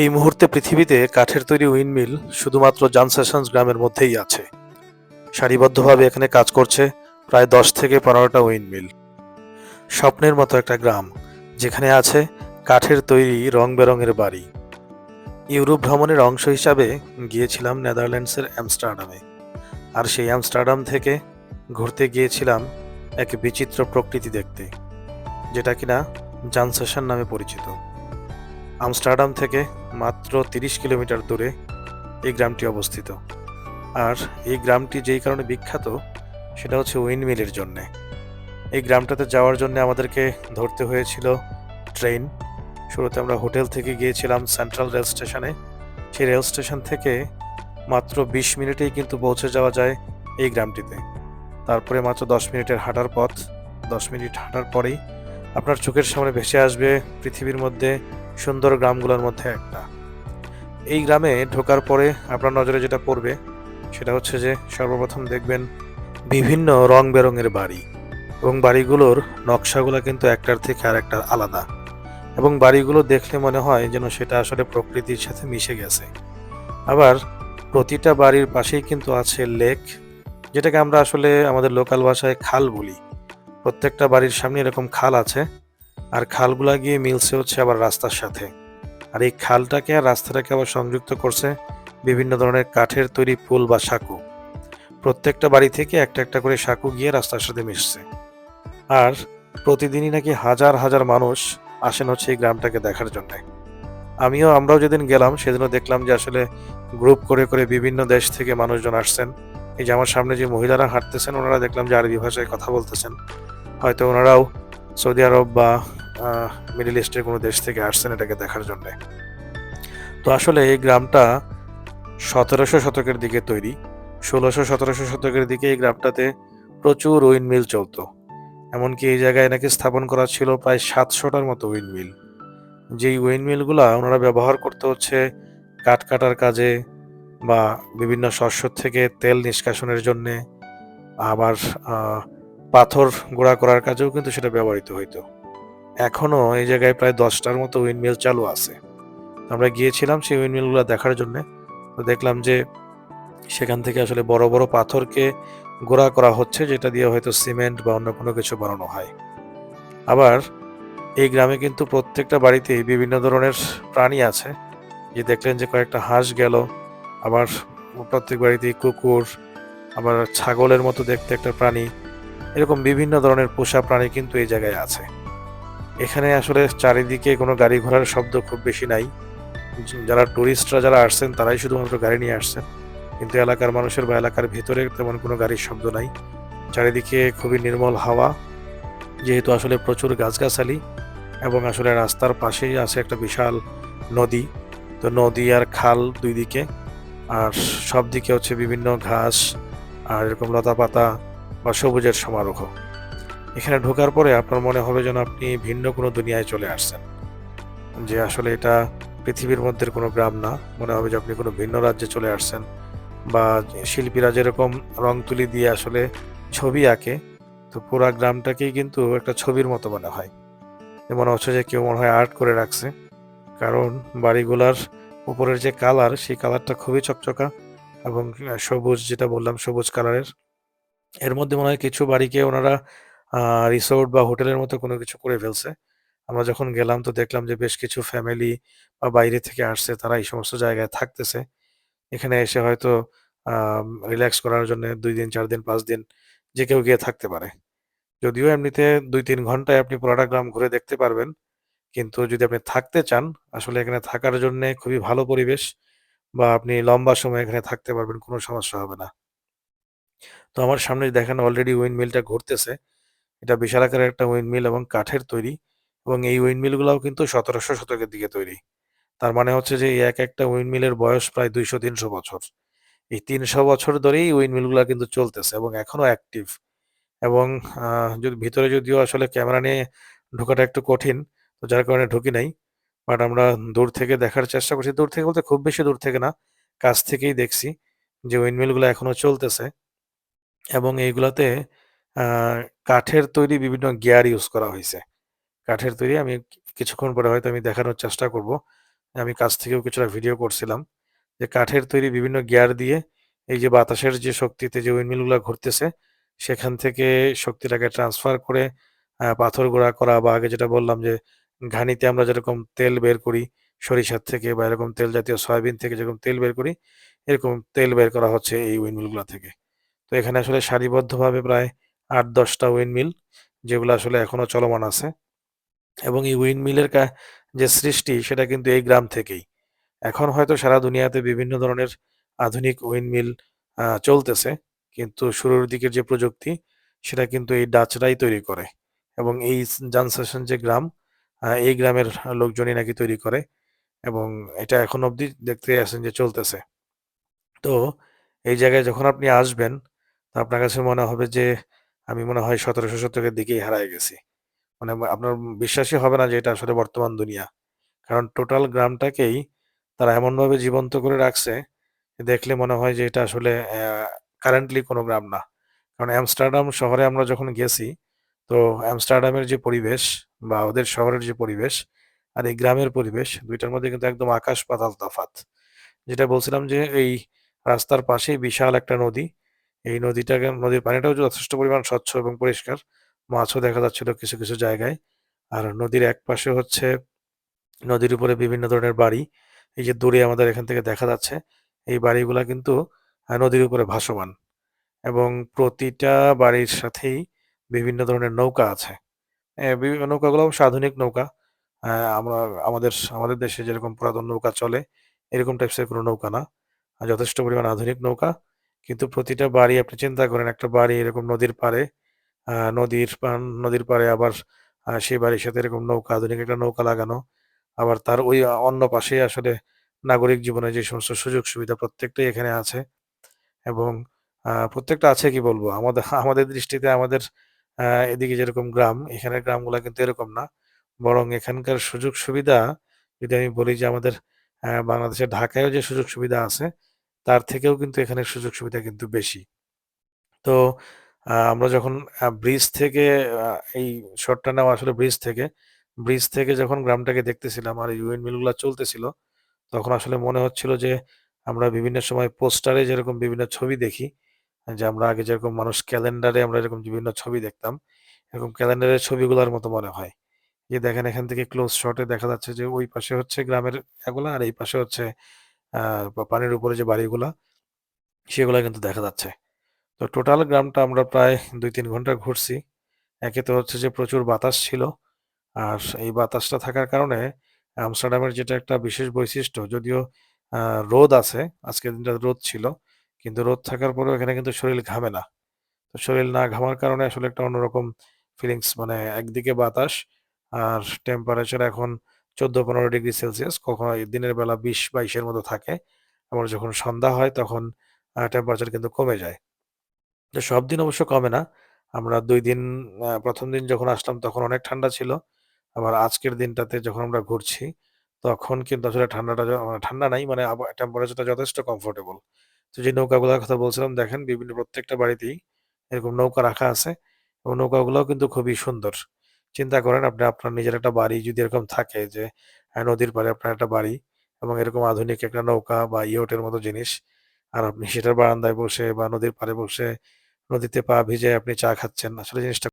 এই মুহূর্তে পৃথিবীতে কাঠের তৈরি উইন্ডমিল শুধুমাত্র জানসেশনস গ্রামের মধ্যেই আছে। সারিবদ্ধভাবে এখানে কাজ করছে প্রায় দশ থেকে পনেরোটা উইন্ডমিল। স্বপ্নের মতো একটা গ্রাম, যেখানে আছে কাঠের তৈরি রং বেরঙের বাড়ি। ইউরোপ ভ্রমণের অংশ হিসাবে গিয়েছিলাম নেদারল্যান্ডসের অ্যামস্টারডামে। আর সেই অ্যামস্টারডাম থেকে ঘুরতে গিয়েছিলাম এক বিচিত্র প্রকৃতি দেখতে, যেটা কিনা জানসেশন নামে পরিচিত। আমস্টারডাম থেকে মাত্র তিরিশ কিলোমিটার দূরে এই গ্রামটি অবস্থিত। আর এই গ্রামটি যেই কারণে বিখ্যাত, সেটা হচ্ছে উইন্ডমিলের জন্যে। এই গ্রামটাতে যাওয়ার জন্য আমাদেরকে ধরতে হয়েছিল ট্রেন। শুরুতে আমরা হোটেল থেকে গিয়েছিলাম সেন্ট্রাল রেল স্টেশনে। সেই রেল স্টেশন থেকে মাত্র বিশ মিনিটেই কিন্তু পৌঁছে যাওয়া যায় এই গ্রামটিতে। তারপরে মাত্র দশ মিনিটের হাঁটার পথ। দশ মিনিট হাঁটার পরেই আপনার চোখের সামনে ভেসে আসবে পৃথিবীর মধ্যে সুন্দর গ্রামগুলোর মধ্যে একটা। এই গ্রামে ঢোকার পরে আপনার নজরে যেটা পড়বে, সেটা হচ্ছে যে সর্বপ্রথম দেখবেন বিভিন্ন রং বেরঙের বাড়ি এবং বাড়িগুলোর নকশাগুলো কিন্তু একটার থেকে আর একটা আলাদা এবং বাড়িগুলো দেখলে মনে হয় যেন সেটা আসলে প্রকৃতির সাথে মিশে গেছে। আবার প্রতিটা বাড়ির পাশেই কিন্তু আছে লেক, যেটাকে আমরা আসলে আমাদের লোকাল ভাষায় খাল বলি। প্রত্যেকটা বাড়ির সামনে এরকম খাল আছে আর খালগুলা গিয়ে মিলছে হচ্ছে আবার রাস্তার সাথে। আর এই খালটাকে আর রাস্তাটাকে আবার সংযুক্ত করছে বিভিন্ন ধরনের কাঠের তৈরি পুল বা সাঁকু। প্রত্যেকটা বাড়ি থেকে একটা একটা করে সাঁকু গিয়ে রাস্তার সাথে মিশছে। আর প্রতিদিনই নাকি হাজার হাজার মানুষ আসেন হচ্ছে এই গ্রামটাকে দেখার জন্য। আমিও আমরাও যেদিন গেলাম সেদিনও দেখলাম যে আসলে গ্রুপ করে করে বিভিন্ন দেশ থেকে মানুষজন আসছেন। এই যে আমার সামনে যে মহিলারা হাঁটতেছেন, ওনারা দেখলাম যে আরবি ভাষায় কথা বলতেছেন। হয়তো ওনারাও সৌদি আরব বা মিডল ইস্টের কোনো দেশ থেকে আসছেন এটাকে দেখার জন্য। তো আসলে এই গ্রামটা সতেরোশো শতকের দিকে তৈরি। ষোলোশো সতেরোশো শতকের দিকে এই গ্রামটাতে প্রচুর উইন্ড মিল চলতো। এমনকি এই জায়গায় নাকি স্থাপন করা ছিল প্রায় সাতশোটার মতো উইন্ড মিল। যেই উইন্ড মিলগুলো ওনারা ব্যবহার করতে হচ্ছে কাঠ কাটার কাজে বা বিভিন্ন শস্য থেকে তেল নিষ্কাশনের জন্যে। আবার পাথর গোড়া করার কাজেও কিন্তু সেটা ব্যবহৃত হইতো। এখনও এই জায়গায় প্রায় দশটার মতো উইন্ডমিল চালু আছে। আমরা গিয়েছিলাম সেই উইন্ডমিলগুলো দেখার জন্য। তো দেখলাম যে সেখান থেকে আসলে বড় বড় পাথরকে গোড়া করা হচ্ছে, যেটা দিয়ে হয়তো সিমেন্ট বা অন্য কোনো কিছু বানানো হয়। আবার এই গ্রামে কিন্তু প্রত্যেকটা বাড়িতেই বিভিন্ন ধরনের প্রাণী আছে। যে দেখলেন যে কয়েকটা হাঁস গেল, আবার প্রত্যেক বাড়িতেই কুকুর, আবার ছাগলের মতো দেখতে একটা প্রাণী। এরকম বিভিন্ন ধরনের পোষা প্রাণী কিন্তু এই জায়গায় আছে। এখানে আসলে চারিদিকে কোনো গাড়ি ঘোড়ার শব্দ খুব বেশি নাই। যারা টুরিস্টরা যারা আসছেন, তারাই শুধুমাত্র গাড়ি নিয়ে আসছেন। কিন্তু এলাকার মানুষের বা এলাকার ভেতরে তেমন কোনো গাড়ির শব্দ নাই। চারিদিকে খুবই নির্মল হাওয়া, যেহেতু আসলে প্রচুর গাছগাছালি এবং আসলে রাস্তার পাশেই আছে একটা বিশাল নদী। তো নদী আর খাল দুই দিকে, আর সব দিকে হচ্ছে বিভিন্ন ঘাস আর এরকম লতা পাতা বা সবুজের সমারোহ। এখানে ঢোকার পরে আপনার মনে হবে যেন আপনি ভিন্ন কোনো দুনিয়ায় চলে আসছেন। যে আসলে এটা পৃথিবীর মধ্যে কোনো গ্রাম না। মনে হবে যে আপনি কোনো ভিন্ন রাজ্যে চলে আসছেন বা শিল্পীরা যেরকম রং তুলি দিয়ে আসলে ছবি আঁকে, তো পুরা গ্রামটাকেই কিন্তু একটা ছবির মতো মনে হয়। মনে হচ্ছে যে কেউ মনে হয় আর্ট করে রাখছে। কারণ বাড়িগুলার উপরের যে কালার সেই কালারটা খুবই চকচকা এবং সবুজ, যেটা বললাম সবুজ কালারের এর মধ্যে মনে হয় কিছু বাড়িকে ওনারা রিসোর্ট বা হোটেলের মতো কোনো কিছু করে ফেলছে। আমরা যখন গেলাম তো দেখলাম যে বেশ কিছু ফ্যামিলি বা বাইরে থেকে আসছে, তারা এই সমস্ত জায়গায় থাকতেছে। এখানে এসে হয়তো রিল্যাক্স করার জন্য দুই দিন, চার দিন, পাঁচ দিন যে কেউ গিয়ে থাকতে পারে। যদিও এমনিতে দুই তিন ঘন্টায় আপনি পুরাটা গ্রাম ঘুরে দেখতে পারবেন। কিন্তু যদি আপনি থাকতে চান, আসলে এখানে থাকার জন্য খুবই ভালো পরিবেশ বা আপনি লম্বা সময় এখানে থাকতে পারবেন, কোনো সমস্যা হবে না। তো আমার সামনে দেখেন অলরেডি উইন্ড মিলটা ঘুরতেছে। এটা বিশাল আকারের একটা উইন্ড মিল এবং কাঠের তৈরি এবং এই উইন্ড মিলগুলোও কিন্তু সতেরোশো শতকের দিকে তৈরি। তার মানে হচ্ছে যে এক একটা উইন্ড মিলের বয়স প্রায় দুইশো, তিনশো বছর। এই তিনশো বছর ধরেই উইন্ড মিলগুলো কিন্তু চলতেছে এবং এখনও অ্যাক্টিভ এবং যদি ভিতরে যদিও আসলে ক্যামেরা নিয়ে ঢোকাটা একটু কঠিন, তো যার কারণে ঢুকি নাই। বাট আমরা দূর থেকে দেখার চেষ্টা করছি। দূর থেকে বলতে খুব বেশি দূর থেকে না, কাছ থেকেই দেখছি যে উইন্ডমিলগুলো এখনও চলতেছে এবং এইগুলাতে কাঠের তৈরি বিভিন্ন গিয়ার ইউজ করা হয়েছে। কাঠের তৈরি আমি কিছুক্ষণ পরে হয়তো আমি দেখানোর চেষ্টা করব। আমি কাছ থেকেও কিছুটা ভিডিও করছিলাম যে কাঠের তৈরি বিভিন্ন গিয়ার দিয়ে এই যে বাতাসের যে শক্তিতে যে উইন্ডমিলগুলো ঘুরতেছে, সেখান থেকে শক্তিটাকে ট্রান্সফার করে পাথর গুঁড়া করা বা আগে যেটা বললাম যে ঘানিতে আমরা যেরকম তেল বের করি, সরিষার থেকে বা এরকম তেল জাতীয় সয়াবিন থেকে যেরকম তেল বের করি, এরকম তেল বের করা হচ্ছে এই উইন্ডমিলগুলো থেকে। তো এখানে আসলে সারিবদ্ধভাবে প্রায় আট দশটা উইন্ডমিল যেগুলো আসলে এখনও চলমান আছে। এবং এই উইন্ডমিলের যে সৃষ্টি, সেটা কিন্তু এই গ্রাম থেকেই। এখন হয়তো সারা দুনিয়াতে বিভিন্ন ধরনের আধুনিক উইন্ডমিল চলতেছে। কিন্তু শুরুর দিকের যে প্রযুক্তি, সেটা কিন্তু এই ডাচরাই তৈরি করে। এবং এই জানসেশন যে গ্রাম এই গ্রামের লোকজনই নাকি তৈরি করে। এবং এটা এখন অবধি দেখতে আসেন যে চলতেছে। তো, এই জায়গায় যখন আপনি আসবেন আপনার কাছে মনে হবে যে আমি মনে হয় সতেরোশো শতকের দিকেই হারায় গেছি। মানে আপনার বিশ্বাসই হবে না যে এটা আসলে বর্তমান দুনিয়া। কারণ টোটাল গ্রামটাকেই তারা এমনভাবে জীবন্ত করে রাখছে দেখলে মনে হয় যে এটা আসলে কারেন্টলি কোনো গ্রাম না। কারণ অ্যামস্টারডাম শহরে আমরা যখন গেছি, তো অ্যামস্টারডামের যে পরিবেশ বা ওদের শহরের যে পরিবেশ আর এই গ্রামের পরিবেশ, দুইটার মধ্যে কিন্তু একদম আকাশ পাতাল তফাৎ। যেটা বলছিলাম যে এই রাস্তার পাশেই বিশাল একটা নদী এই নদীটাকে, নদীর পানিটাও যথেষ্ট পরিমাণ স্বচ্ছ এবং পরিষ্কার, মাছও দেখা যাচ্ছিল কিছু কিছু জায়গায়। আর নদীর এক পাশে হচ্ছে নদীর উপরে বিভিন্ন ধরনের বাড়ি। এই যে দূরে আমাদের এখান থেকে দেখা যাচ্ছে, এই বাড়িগুলা কিন্তু নদীর উপরে ভাসমান। এবং প্রতিটা বাড়ির সাথেই বিভিন্ন ধরনের নৌকা আছে। বিভিন্ন নৌকাগুলো অবশ্য আধুনিক নৌকা আমরা, আমাদের আমাদের দেশে যেরকম পুরাতন নৌকা চলে, এরকম টাইপসের কোনো নৌকা না। যথেষ্ট পরিমাণ আধুনিক নৌকা। কিন্তু প্রতিটা বাড়ি আপনি চিন্তা করেন, একটা বাড়ি এরকম নদীর পাড়ে নদীর নদীর পাড়ে আবার সেই বাড়ির সাথে এরকম নৌকা, আধুনিক একটা নৌকা লাগানো, আবার তার ওই অন্য পাশে আসলে নাগরিক জীবনে যে সমস্ত সুযোগ সুবিধা প্রত্যেকটাই এখানে আছে এবং প্রত্যেকটা আছে কি বলব? আমাদের আমাদের দৃষ্টিতে আমাদের এদিকে যেরকম গ্রাম, এখানের গ্রামগুলো কিন্তু এরকম না। বরং এখানকার সুযোগ সুবিধা যদি আমি বলি যে আমাদের বাংলাদেশের ঢাকায়ও যে সুযোগ সুবিধা আছে তার থেকেও কিন্তু এখানে সুযোগ সুবিধা কিন্তু বেশি। তো আমরা যখন ব্রিজ থেকে এই শটটা নেওয়া আসলে ব্রিজ থেকে ব্রিজ থেকে যখন গ্রামটাকে দেখতেছিলাম আর ইউএন মিলগুলা চলতেছিল, তখন আসলে মনে হচ্ছিল যে, আমরা বিভিন্ন সময় পোস্টারে যেরকম বিভিন্ন ছবি দেখি, যে আমরা আগে যেরকম মানুষ ক্যালেন্ডারে আমরা এরকম বিভিন্ন ছবি দেখতাম, এরকম ক্যালেন্ডারের ছবিগুলোর মতো মনে হয়। যে দেখেন এখান থেকে ক্লোজ শটে দেখা যাচ্ছে যে ওই পাশে হচ্ছে গ্রামের এগুলা আর এই পাশে হচ্ছে পানির উপরে যে বাড়িগুলা, সেগুলো কিন্তু দেখা যাচ্ছে। তো টোটাল গ্রামটা আমরা প্রায় দুই তিন ঘণ্টা ঘুরছি। একে তো হচ্ছে যে প্রচুর বাতাস ছিল। আর এই বাতাসটা থাকার কারণে আমস্টারডামের যেটা একটা বিশেষ বৈশিষ্ট্য, যদিও রোদ আছে, আজকের দিনটা রোদ ছিল, কিন্তু রোদ থাকার পরেও এখানে কিন্তু শরীর ঘামে না। তো শরীর না ঘামার কারণে আসলে একটা অন্যরকম ফিলিংস মানে একদিকে বাতাস আর টেম্পারেচার এখন চোদ্দ পনেরো ডিগ্রি সেলসিয়াস, কখনো দিনের বেলা বিশ বাইশের মতো থাকে। আবার যখন সন্ধ্যা হয় তখন টেম্পারেচার কিন্তু কমে যায়। তো সব দিন অবশ্য কমে না। আমরা দুই দিন প্রথম দিন যখন আসলাম তখন অনেক ঠান্ডা ছিল। আবার আজকের দিনটাতে যখন আমরা ঘুরছি তখন কিন্তু আসলে ঠান্ডাটা মানে ঠান্ডা নাই মানে টেম্পারেচারটা যথেষ্ট কমফোর্টেবল তো যে নৌকাগুলোর কথা বলছিলাম, দেখেন বিভিন্ন প্রত্যেকটা বাড়িতেই এরকম নৌকা রাখা আছে এবং নৌকাগুলোও কিন্তু খুবই সুন্দর। চিন্তা করেন আপনি আপনার নিজের একটা বাড়ি যদি এরকম থাকে যে নদীর পাড়ে আপনার একটা বাড়ি এবং এরকম আধুনিক একটা নৌকা বা ইয়টের মতো জিনিস আর আপনি সেটার বারান্দায় বসে বা নদীর পাড়ে বসে নদীতে পা ভিজে আপনি চা খাচ্ছেন, আসলে জিনিসটা